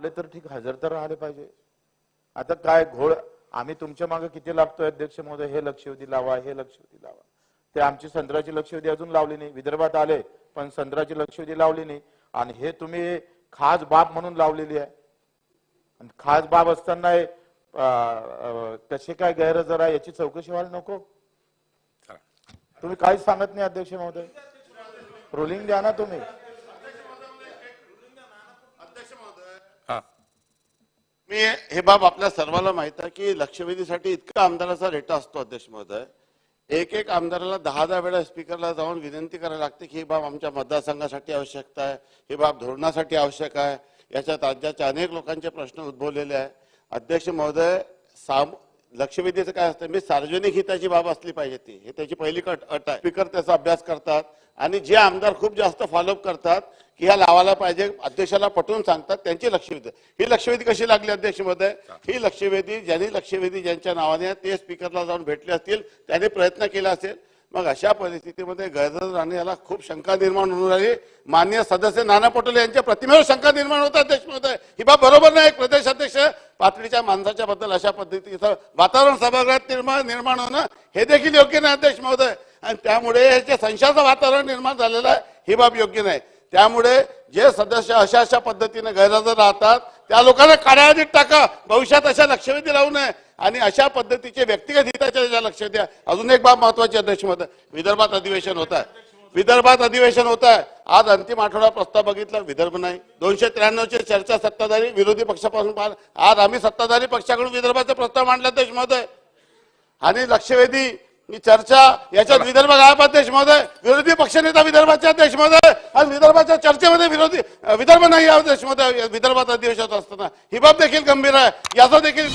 आपले तर ठीक हजर तर राहिले पाहिजे. आता काय घोळ आम्ही तुमच्या मागे किती लागतोय अध्यक्ष महोदय? हे लक्षवेधी लावा हे लक्षवेधी लावा. ते आमची संत्र्याची लक्षवेधी अजून लावली नाही. विदर्भात आले पण संत्र्याची लक्षवेधी लावली नाही. आणि हे तुम्ही खास बाब म्हणून लावलेली आहे. आणि खास बाब असताना कसे काय गैरहजर आहे याची चौकशी व्हायला नको? तुम्ही काहीच सांगत नाही अध्यक्ष महोदय. रोलिंग द्या ना तुम्ही हा आणि हे बाब आपल्या सर्वांना माहीत आहे की लक्षवेधीसाठी इतका आमदाराचा रेटा असतो अध्यक्ष महोदय. एक एक आमदाराला दहा दहा वेळा स्पीकरला जाऊन विनंती करायला लागते की ही बाब आमच्या मतदारसंघासाठी आवश्यकता आहे ही बाब धोरणासाठी आवश्यक आहे. याच्यात राज्याच्या अनेक लोकांचे प्रश्न उद्भवलेले आहे. अध्यक्ष महोदय साम लक्षवेधीचं काय असतं मी सार्वजनिक हिताची बाब असली पाहिजे ती. हे त्याची पहिली कट अट आहे. स्पीकर त्याचा अभ्यास करतात आणि जे आमदार खूप जास्त फॉलोअप करतात की ह्या लावायला पाहिजे अध्यक्षाला पटवून सांगतात त्यांची लक्षवेधी. ही लक्षवेधी कशी लागली अध्यक्षमध्ये ही लक्षवेधी ज्यांनी लक्षवेधी ज्यांच्या नावाने ते स्पीकरला जाऊन भेटले असतील त्याने प्रयत्न केला असेल. मग अशा परिस्थितीमध्ये गैरहजर राहणे याला खूप शंका निर्माण होऊन राहिली. मान्य सदस्य नाना पटोले यांच्या प्रतिमेवर शंका निर्माण होतात अध्यक्ष महोदय ही बाब बरोबर नाही. एक प्रदेश अध्यक्ष पातळीच्या माणसाच्या बद्दल अशा पद्धतीचं वातावरण सभागृहात निर्माण निर्माण होणं हे देखील योग्य नाही अध्यक्ष महोदय आणि त्यामुळे हे जे संशयाचं वातावरण निर्माण झालेलं आहे. ही बाब योग्य नाही. त्यामुळे जे सदस्य अशा अशा पद्धतीने गैरहजर राहतात त्या लोकांना काड्याआधीत टाका. भविष्यात अशा लक्षवेधी लावू नये. आणि अशा पद्धतीचे व्यक्तिगत हिताच्या लक्ष द्या अजून एक बाब महत्वाची अध्यक्ष मत विदर्भात अधिवेशन होत आहे. विदर्भात अधिवेशन होत आहे. आज अंतिम आठवडा प्रस्ताव बघितला विदर्भ नाही. दोनशे त्र्याण्णवची चर्चा सत्ताधारी विरोधी पक्षापासून पार- आज आम्ही सत्ताधारी पक्षाकडून विदर्भाचा प्रस्ताव मांडला अध्यक्ष महोदय आणि लक्षवेधी ही चर्चा याच्यात विदर्भ गायब अध्यक्ष महोदय विरोधी पक्षनेता विदर्भाचे अध्यक्ष महोदय आणि विदर्भाच्या चर्चेमध्ये विरोधी विदर्भ नाही अध्यक्ष महोदय विदर्भात अधिवेशन होत असताना. ही बाब देखील गंभीर आहे याचा देखील